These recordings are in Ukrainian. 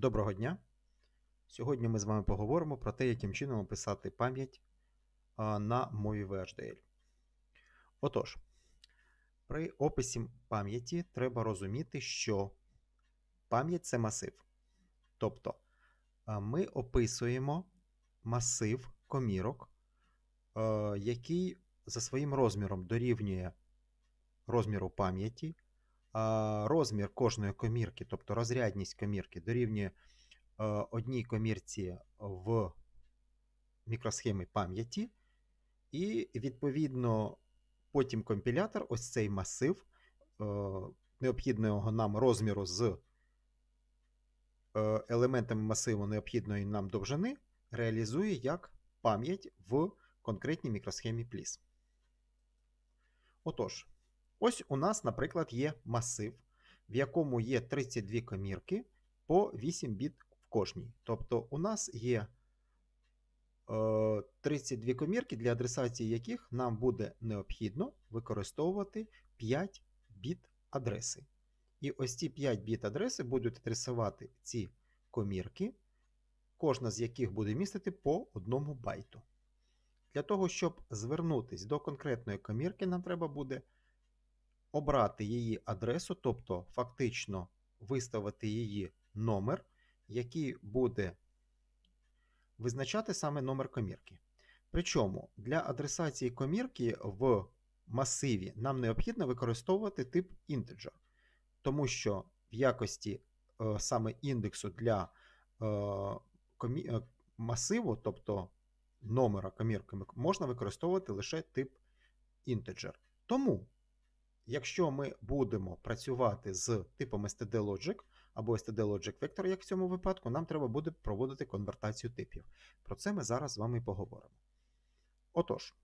Доброго дня! Сьогодні ми з вами поговоримо про те, яким чином описати пам'ять на мові VHDL. Отож, при описі пам'яті треба розуміти, що пам'ять це масив. Тобто ми описуємо масив комірок, який за своїм розміром дорівнює розміру пам'яті. Розмір кожної комірки, тобто розрядність комірки, дорівнює е, одній комірці в мікросхемі пам'яті, і, відповідно, потім компілятор ось цей масив е, необхідного нам розміру з е, елементами масиву необхідної нам довжини реалізує як пам'ять в конкретній мікросхемі пліс. Отож. Ось у нас, наприклад, є масив, в якому є 32 комірки по 8 біт в кожній. Тобто у нас є е, 32 комірки, для адресації яких нам буде необхідно використовувати 5 біт адреси. І ось ці 5 біт адреси будуть адресувати ці комірки, кожна з яких буде містити по одному байту. Для того, щоб звернутися до конкретної комірки, нам треба буде обрати її адресу, тобто фактично виставити її номер, який буде визначати саме номер комірки. Причому для адресації комірки в масиві нам необхідно використовувати тип integer, тому що в якості е, саме індексу для е, комі... Е, масиву, тобто номера комірки, можна використовувати лише тип integer. Тому Якщо ми будемо працювати з типом std-logic або std-logic vector, як в цьому випадку, нам треба буде проводити конвертацію типів. Про це ми зараз з вами поговоримо. Отож,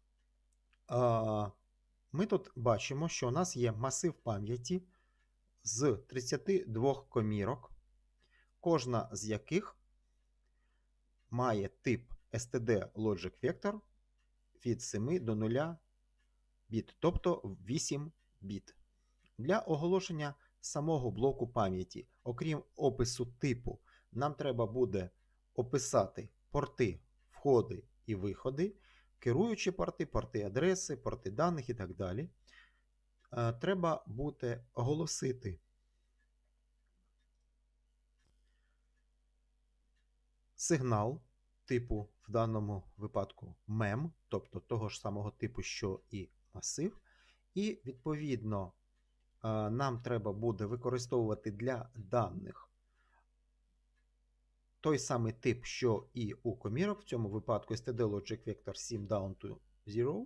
ми тут бачимо, що у нас є масив пам'яті з 32 комірок, кожна з яких має тип std-logic vector від 7 до 0 біт, тобто 8 біт. Для оголошення самого блоку пам'яті, окрім опису типу, нам треба буде описати порти, входи і виходи, керуючі порти, порти адреси, порти даних і так далі. Е, треба буде оголосити сигнал типу, в даному випадку мем, тобто того ж самого типу, що і масив. І, відповідно, е, нам треба буде використовувати для даних той самий тип, що і у комірок, в цьому випадку std logic vector 7 down to 0.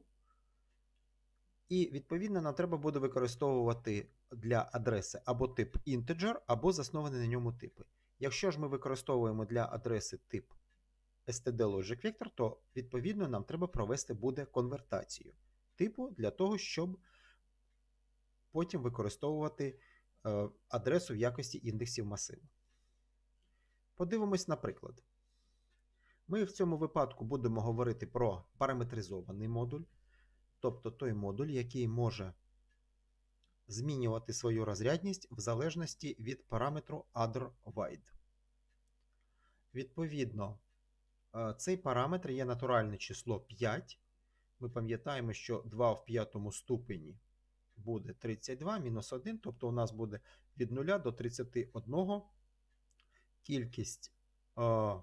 І, відповідно, нам треба буде використовувати для адреси або тип integer, або заснований на ньому типи. Якщо ж ми використовуємо для адреси тип std logic vector, то відповідно нам треба провести буде конвертацію типу для того, щоб потім використовувати е, адресу в якості індексів масиву. Подивимось, наприклад. Ми в цьому випадку будемо говорити про параметризований модуль, тобто той модуль, який може змінювати свою розрядність в залежності від параметру otherWide. Відповідно, е, цей параметр є натуральне число 5. Ми пам'ятаємо, що 2 в п'ятому ступені буде 32 мінус 1, тобто у нас буде від 0 до 31 кількість е,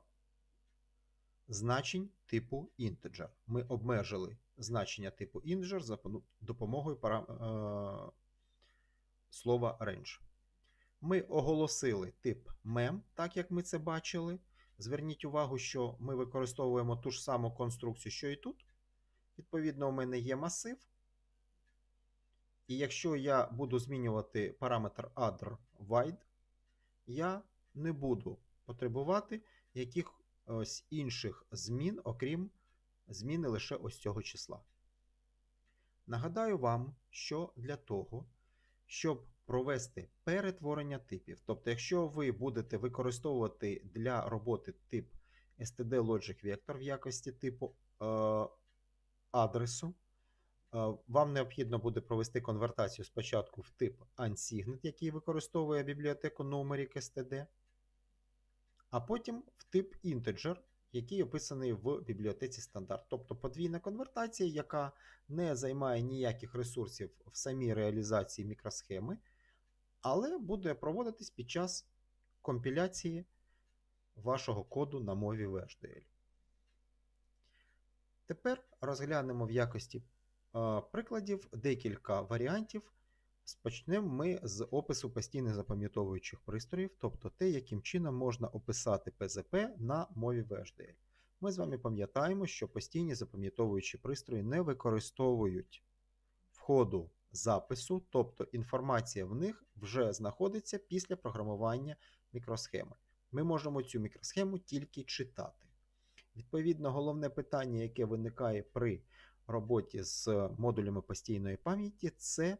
значень типу integer. Ми обмежили значення типу integer за допомогою пара, е, слова range. Ми оголосили тип mem, так як ми це бачили. Зверніть увагу, що ми використовуємо ту ж саму конструкцію, що і тут. Відповідно, у мене є масив. І якщо я буду змінювати параметр other wide, я не буду потребувати якихось інших змін, окрім зміни лише ось цього числа. Нагадаю вам, що для того, щоб провести перетворення типів, тобто, якщо ви будете використовувати для роботи тип std Logic Vector в якості типу е, адресу, вам необхідно буде провести конвертацію спочатку в тип unsigned, який використовує бібліотеку numeric std, а потім в тип integer, який описаний в бібліотеці стандарт. Тобто подвійна конвертація, яка не займає ніяких ресурсів в самій реалізації мікросхеми, але буде проводитись під час компіляції вашого коду на мові VHDL. Тепер розглянемо в якості е, прикладів декілька варіантів. Спочнемо ми з опису постійно запам'ятовуючих пристроїв, тобто те, яким чином можна описати ПЗП на мові VHDL. Ми з вами пам'ятаємо, що постійні запам'ятовуючі пристрої не використовують входу запису, тобто інформація в них вже знаходиться після програмування мікросхеми. Ми можемо цю мікросхему тільки читати. Відповідно, головне питання, яке виникає при роботі з модулями постійної пам'яті, це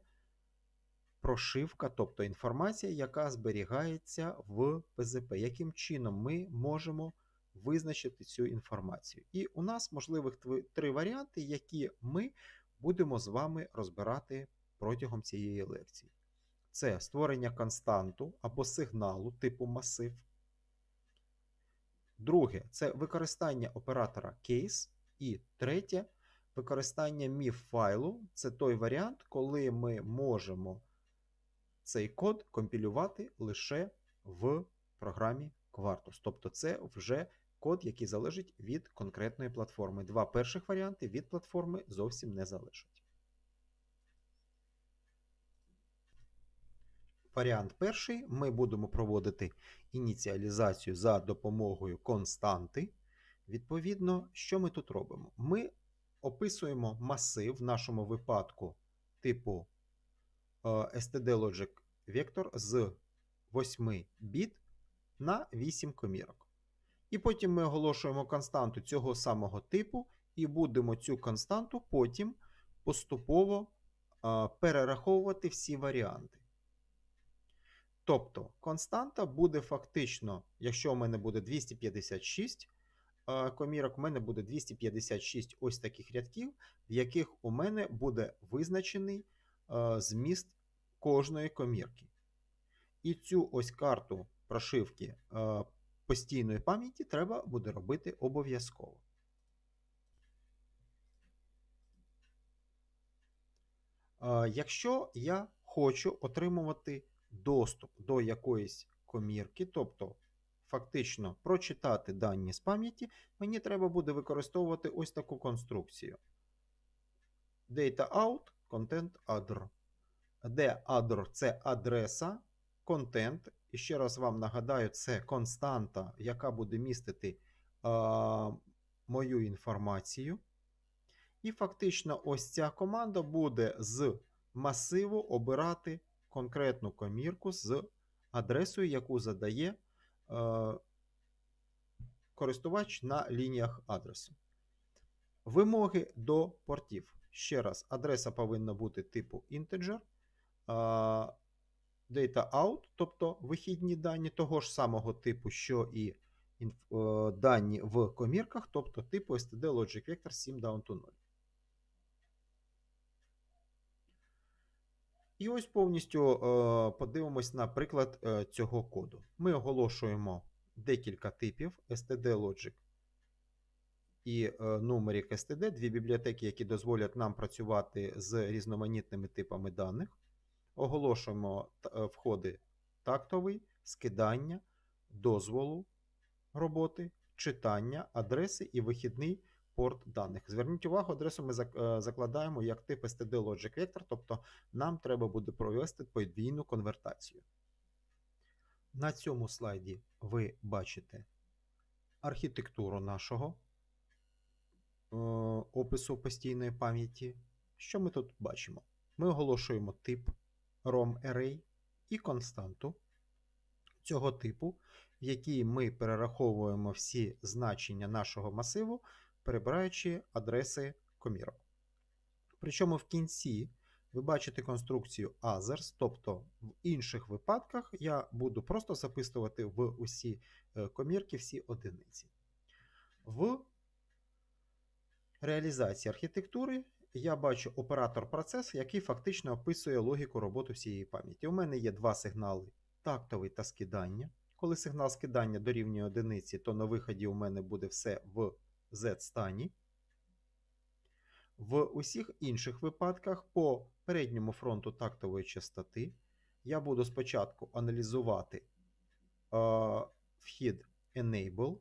прошивка, тобто інформація, яка зберігається в ПЗП. Яким чином ми можемо визначити цю інформацію? І у нас можливих три варіанти, які ми будемо з вами розбирати протягом цієї лекції. Це створення константу або сигналу типу масив. Друге це використання оператора case. І третє використання міф файлу. Це той варіант, коли ми можемо цей код компілювати лише в програмі Quartus. Тобто це вже код, який залежить від конкретної платформи. Два перших варіанти від платформи зовсім не залежать. Варіант перший ми будемо проводити ініціалізацію за допомогою константи. Відповідно, що ми тут робимо? Ми описуємо масив в нашому випадку типу е, STD Logic Vector з 8 біт на 8 комірок. І потім ми оголошуємо константу цього самого типу, і будемо цю константу потім поступово е, перераховувати всі варіанти. Тобто константа буде фактично, якщо у мене буде 256 комірок, у мене буде 256 ось таких рядків, в яких у мене буде визначений зміст кожної комірки. І цю ось карту прошивки постійної пам'яті треба буде робити обов'язково. Якщо я хочу отримувати доступ до якоїсь комірки, тобто фактично прочитати дані з пам'яті, мені треба буде використовувати ось таку конструкцію. Data out, content adder. Де adder – це адреса, контент. І ще раз вам нагадаю, це константа, яка буде містити а, мою інформацію. І фактично, ось ця команда буде з масиву обирати конкретну комірку з адресою, яку задає користувач на лініях адресу. Вимоги до портів. Ще раз, адреса повинна бути типу integer. Е, Data out, тобто вихідні дані того ж самого типу, що і е, дані в комірках, тобто типу std logic vector 7 down to 0. І ось повністю е, подивимось на приклад е, цього коду. Ми оголошуємо декілька типів std Logic і е, Numeric std, дві бібліотеки, які дозволять нам працювати з різноманітними типами даних. Оголошуємо входи тактовий, скидання, дозволу роботи, читання, адреси і вихідний порт даних. Зверніть увагу, адресу ми е, закладаємо як тип std Logic Vector, тобто нам треба буде провести подвійну конвертацію. На цьому слайді ви бачите архітектуру нашого е, опису постійної пам'яті. Що ми тут бачимо? Ми оголошуємо тип ROM Array і константу цього типу, в якій ми перераховуємо всі значення нашого масиву перебираючи адреси комірок. Причому в кінці ви бачите конструкцію others, тобто в інших випадках я буду просто записувати в усі е, комірки всі одиниці. В реалізації архітектури я бачу оператор процес, який фактично описує логіку роботи всієї пам'яті. У мене є два сигнали тактовий та скидання. Коли сигнал скидання дорівнює одиниці, то на виході у мене буде все в Z-стані. В усіх інших випадках по передньому фронту тактової частоти я буду спочатку аналізувати е, вхід Enable.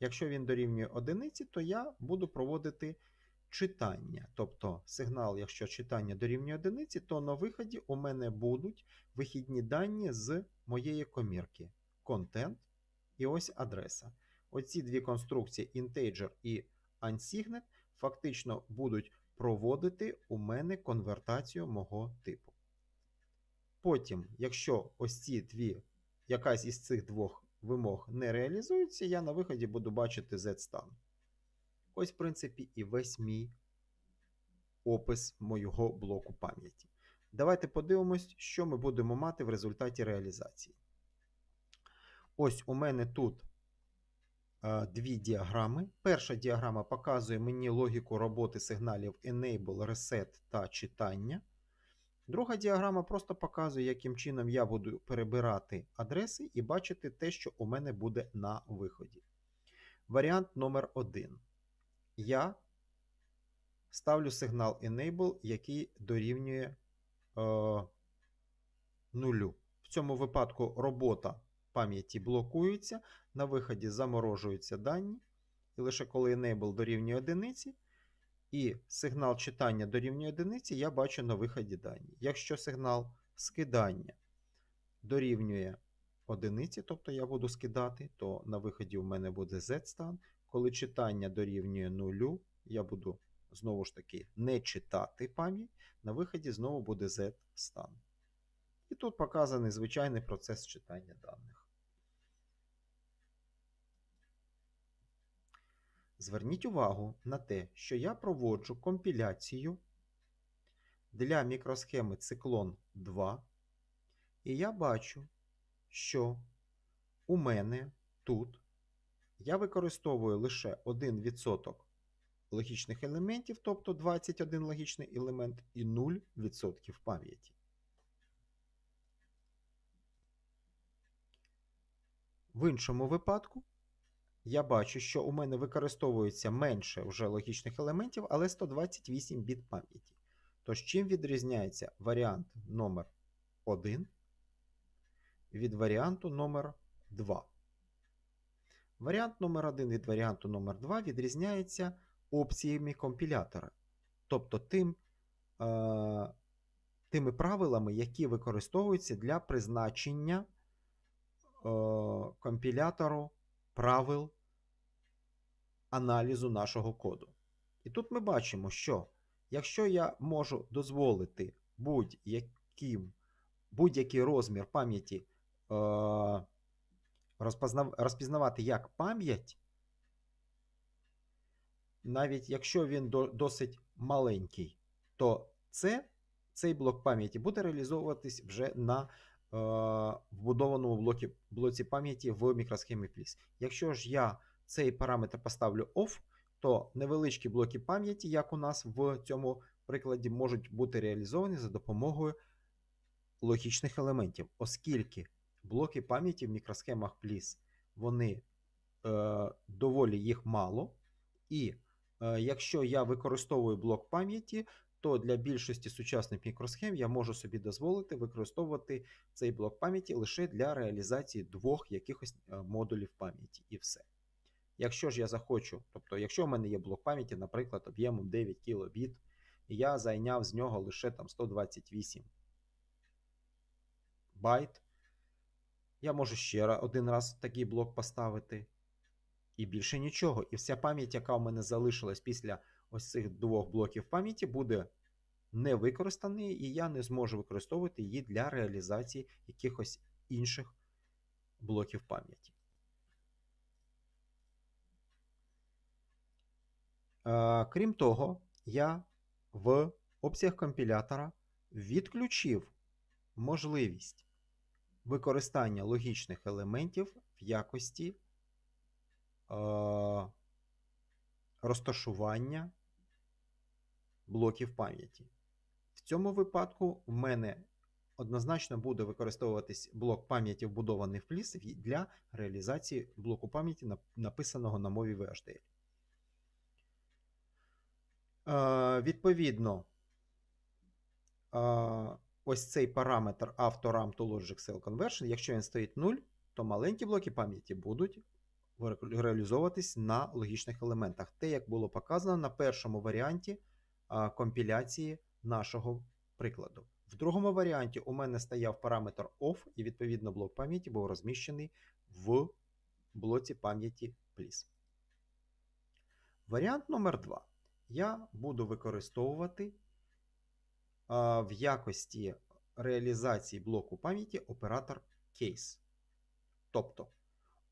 Якщо він дорівнює одиниці, то я буду проводити читання. Тобто сигнал, якщо читання дорівнює одиниці, то на виході у мене будуть вихідні дані з моєї комірки. Контент і ось адреса. Оці дві конструкції integer і unsigned фактично будуть проводити у мене конвертацію мого типу. Потім, якщо ось ці дві, якась із цих двох вимог не реалізується, я на виході буду бачити Z-стан. Ось, в принципі, і весь мій опис моєго блоку пам'яті. Давайте подивимось, що ми будемо мати в результаті реалізації. Ось у мене тут дві діаграми. Перша діаграма показує мені логіку роботи сигналів Enable, Reset та читання. Друга діаграма просто показує, яким чином я буду перебирати адреси і бачити те, що у мене буде на виході. Варіант номер 1 Я ставлю сигнал Enable, який дорівнює е, нулю. В цьому випадку робота пам'яті блокується, на виході заморожуються дані. І лише коли Enable дорівнює одиниці, і сигнал читання дорівнює одиниці, я бачу на виході дані. Якщо сигнал скидання дорівнює одиниці, тобто я буду скидати, то на виході у мене буде Z-стан. Коли читання дорівнює нулю, я буду знову ж таки не читати пам'ять, на виході знову буде Z-стан. І тут показаний звичайний процес читання даних. Зверніть увагу на те, що я проводжу компіляцію для мікросхеми циклон 2, і я бачу, що у мене тут я використовую лише 1% логічних елементів, тобто 21 логічний елемент, і 0% пам'яті. В іншому випадку я бачу, що у мене використовується менше вже логічних елементів, але 128 біт пам'яті. Тож, чим відрізняється варіант номер 1 від варіанту номер 2 Варіант номер 1 від варіанту номер 2 відрізняється опціями компілятора. Тобто тим, е, тими правилами, які використовуються для призначення е, компілятору правил аналізу нашого коду. І тут ми бачимо, що якщо я можу дозволити будь-яким, будь-який розмір пам'яті е, розпізнавати як пам'ять, навіть якщо він до, досить маленький, то це, цей блок пам'яті буде реалізовуватись вже на е, вбудованому блокі, блоці пам'яті в мікросхемі PLIS. Якщо ж я цей параметр поставлю off, то невеличкі блоки пам'яті, як у нас в цьому прикладі, можуть бути реалізовані за допомогою логічних елементів, оскільки блоки пам'яті в мікросхемах PLIS, вони е, доволі їх мало. І е, якщо я використовую блок пам'яті, то для більшості сучасних мікросхем я можу собі дозволити використовувати цей блок пам'яті лише для реалізації двох якихось е, модулів пам'яті і все. Якщо ж я захочу, тобто, якщо в мене є блок пам'яті, наприклад, об'ємом 9 кбіт, і я зайняв з нього лише там 128 байт, я можу ще один раз такий блок поставити. І більше нічого. І вся пам'ять, яка в мене залишилась після ось цих двох блоків пам'яті, буде не використаний, і я не зможу використовувати її для реалізації якихось інших блоків пам'яті. Крім того, я в опціях компілятора відключив можливість використання логічних елементів в якості розташування блоків пам'яті. В цьому випадку в мене однозначно буде використовуватись блок пам'яті вбудований в пліс для реалізації блоку пам'яті, написаного на мові VHDL. Е, Відповідно, е, ось цей параметр AutoRAM to Logic Cell Conversion, якщо він стоїть 0, то маленькі блоки пам'яті будуть реалізовуватись на логічних елементах. Те, як було показано на першому варіанті компіляції нашого прикладу. В другому варіанті у мене стояв параметр OFF, і відповідно блок пам'яті був розміщений в блоці пам'яті Please. Варіант номер 2. Я буду використовувати а, в якості реалізації блоку пам'яті оператор Case. Тобто,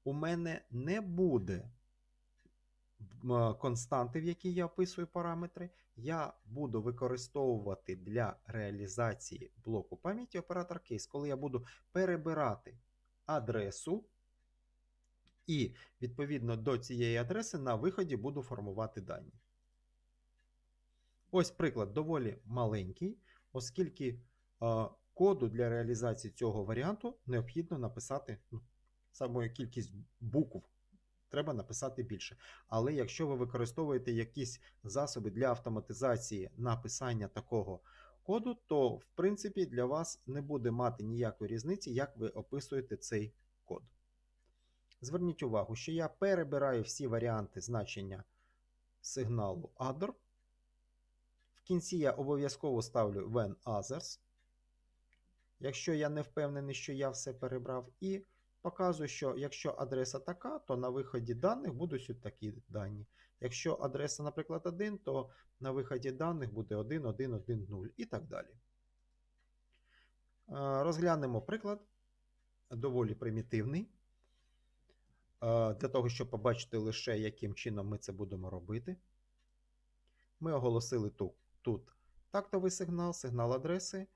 у мене не буде константи, в якій я описую параметри. Я буду використовувати для реалізації блоку пам'яті оператор case, коли я буду перебирати адресу, і відповідно до цієї адреси на виході буду формувати дані. Ось приклад доволі маленький, оскільки коду для реалізації цього варіанту необхідно написати ну, самою кількість букв. Треба написати більше. Але якщо ви використовуєте якісь засоби для автоматизації написання такого коду, то в принципі для вас не буде мати ніякої різниці, як ви описуєте цей код. Зверніть увагу, що я перебираю всі варіанти значення сигналу other. Кінці я обов'язково ставлю when others. Якщо я не впевнений, що я все перебрав, і показую, що якщо адреса така, то на виході даних будуть такі дані. Якщо адреса, наприклад, 1, то на виході даних буде 1, 1, 1, 0 і так далі. Е, Розглянемо приклад, доволі примітивний. Е, Для того, щоб побачити лише, яким чином ми це будемо робити. Ми оголосили тут, тут тактовий сигнал, сигнал адреси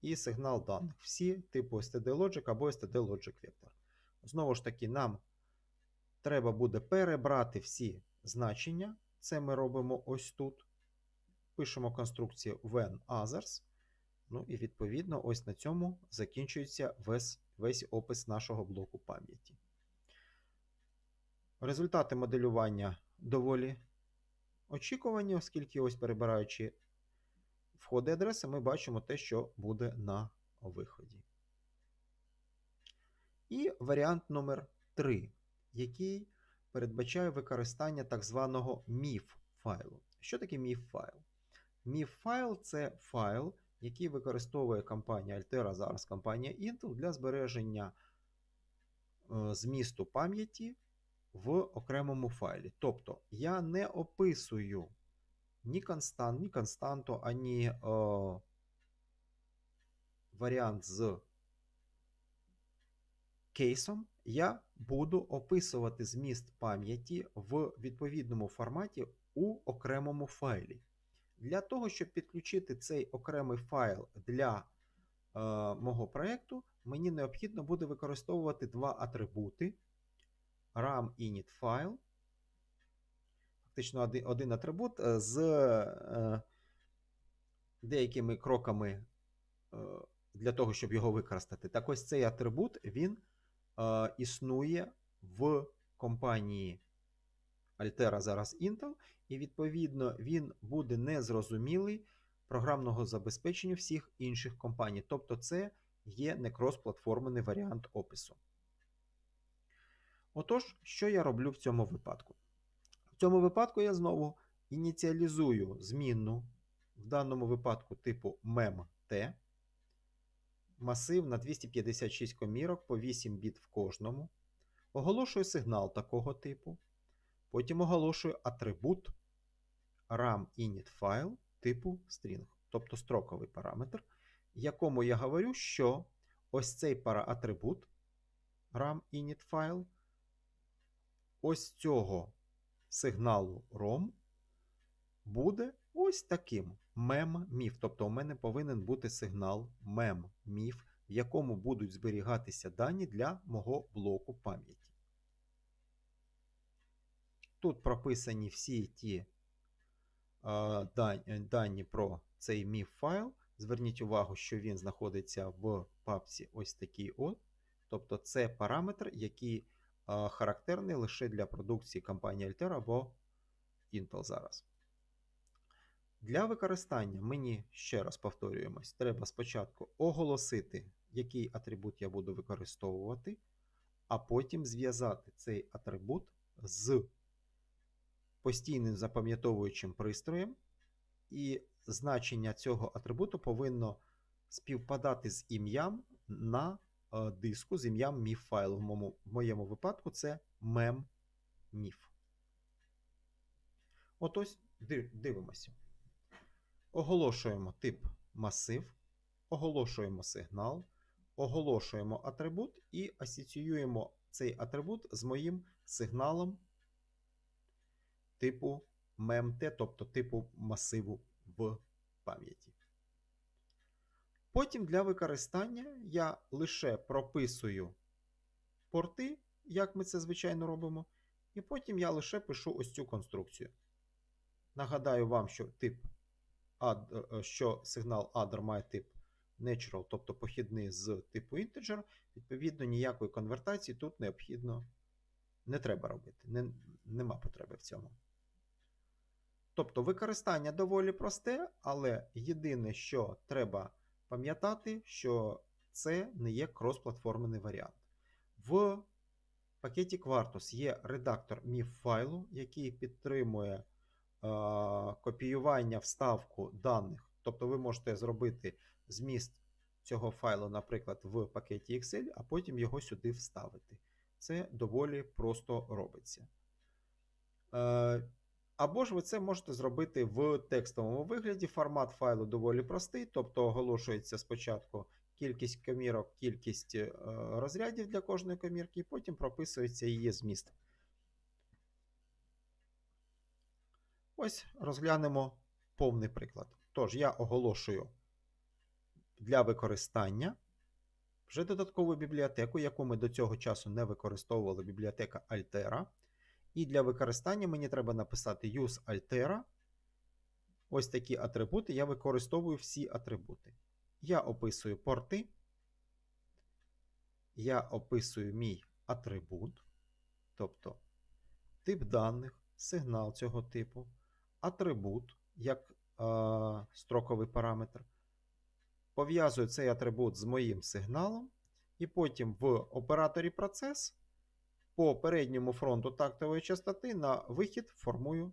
і сигнал даних. Всі типу STD Logic або STD Logic Vector. Знову ж таки, нам треба буде перебрати всі значення. Це ми робимо ось тут. Пишемо конструкцію when others. Ну і відповідно, ось на цьому закінчується весь, весь опис нашого блоку пам'яті. Результати моделювання доволі очікувані, оскільки ось перебираючи входи адреси, ми бачимо те, що буде на виході. І варіант номер 3, який передбачає використання так званого MIF файлу. Що таке MIF файл? MIF файл це файл, який використовує компанія Altera, зараз компанія Intel для збереження е, змісту пам'яті в окремому файлі. Тобто я не описую ні констант, ні константу, ані о, варіант з кейсом. Я буду описувати зміст пам'яті в відповідному форматі у окремому файлі. Для того, щоб підключити цей окремий файл для е, мого проєкту, мені необхідно буде використовувати два атрибути RAM init файл. Фактично один, атрибут е, з е, деякими кроками е, для того, щоб його використати. Так ось цей атрибут він існує в компанії Altera зараз Intel, і відповідно він буде незрозумілий програмного забезпечення всіх інших компаній. Тобто, це є не кросплатформений варіант опису. Отож, що я роблю в цьому випадку? В цьому випадку я знову ініціалізую змінну, в даному випадку типу mem-t, масив на 256 комірок по 8 біт в кожному. Оголошую сигнал такого типу. Потім оголошую атрибут RAM-init типу string, тобто строковий параметр, якому я говорю, що ось цей параатрибут RAM-init file ось цього сигналу ROM буде ось таким mem-міф. Тобто у мене повинен бути сигнал mem-міф, в якому будуть зберігатися дані для мого блоку пам'яті. Тут прописані всі ті е, дані про цей міф файл. Зверніть увагу, що він знаходиться в папці ось такий от. Тобто це параметр, який характерний лише для продукції компанії Altair або Intel зараз. Для використання мені ще раз повторюємось, треба спочатку оголосити, який атрибут я буду використовувати, а потім зв'язати цей атрибут з постійним запам'ятовуючим пристроєм, і значення цього атрибуту повинно співпадати з ім'ям на диску, з ім'ям міф файлу. В моєму, в моєму випадку це mem.mif. Отось ди- дивимося. Оголошуємо тип масив, оголошуємо сигнал, оголошуємо атрибут і асоціюємо цей атрибут з моїм сигналом типу memt, тобто типу масиву в пам'яті. Потім для використання я лише прописую порти, як ми це звичайно робимо, і потім я лише пишу ось цю конструкцію. Нагадаю вам, що тип add, е, що сигнал adder має тип natural, тобто похідний з типу integer, відповідно, ніякої конвертації тут необхідно не треба робити. Не, нема потреби в цьому. Тобто використання доволі просте, але єдине, що треба пам'ятати, що це не є кросплатформений варіант. В пакеті Quartus є редактор MIF файлу, який підтримує е, копіювання вставку даних. Тобто ви можете зробити зміст цього файлу, наприклад, в пакеті Excel, а потім його сюди вставити. Це доволі просто робиться. Е, або ж ви це можете зробити в текстовому вигляді. Формат файлу доволі простий, тобто оголошується спочатку кількість комірок, кількість е, розрядів для кожної комірки, і потім прописується її зміст. Ось розглянемо повний приклад. Тож, я оголошую для використання вже додаткову бібліотеку, яку ми до цього часу не використовували, бібліотека Altera. І для використання мені треба написати use Altera. Ось такі атрибути. Я використовую всі атрибути. Я описую порти. Я описую мій атрибут, тобто тип даних, сигнал цього типу, атрибут як е, строковий параметр. Пов'язую цей атрибут з моїм сигналом, і потім в операторі процес по передньому фронту тактової частоти на вихід формую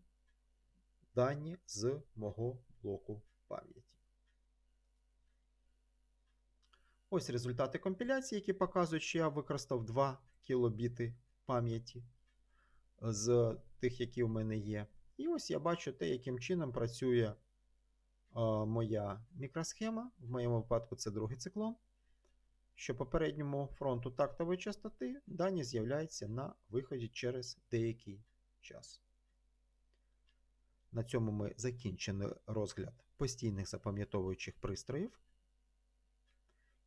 дані з мого блоку пам'яті. Ось результати компіляції, які показують, що я використав 2 кілобіти пам'яті з тих, які в мене є. І ось я бачу те, яким чином працює е, моя мікросхема. В моєму випадку це другий циклон що по передньому фронту тактової частоти дані з'являються на виході через деякий час. На цьому ми закінчили розгляд постійних запам'ятовуючих пристроїв.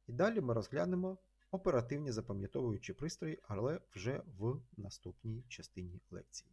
І далі ми розглянемо оперативні запам'ятовуючі пристрої, але вже в наступній частині лекції.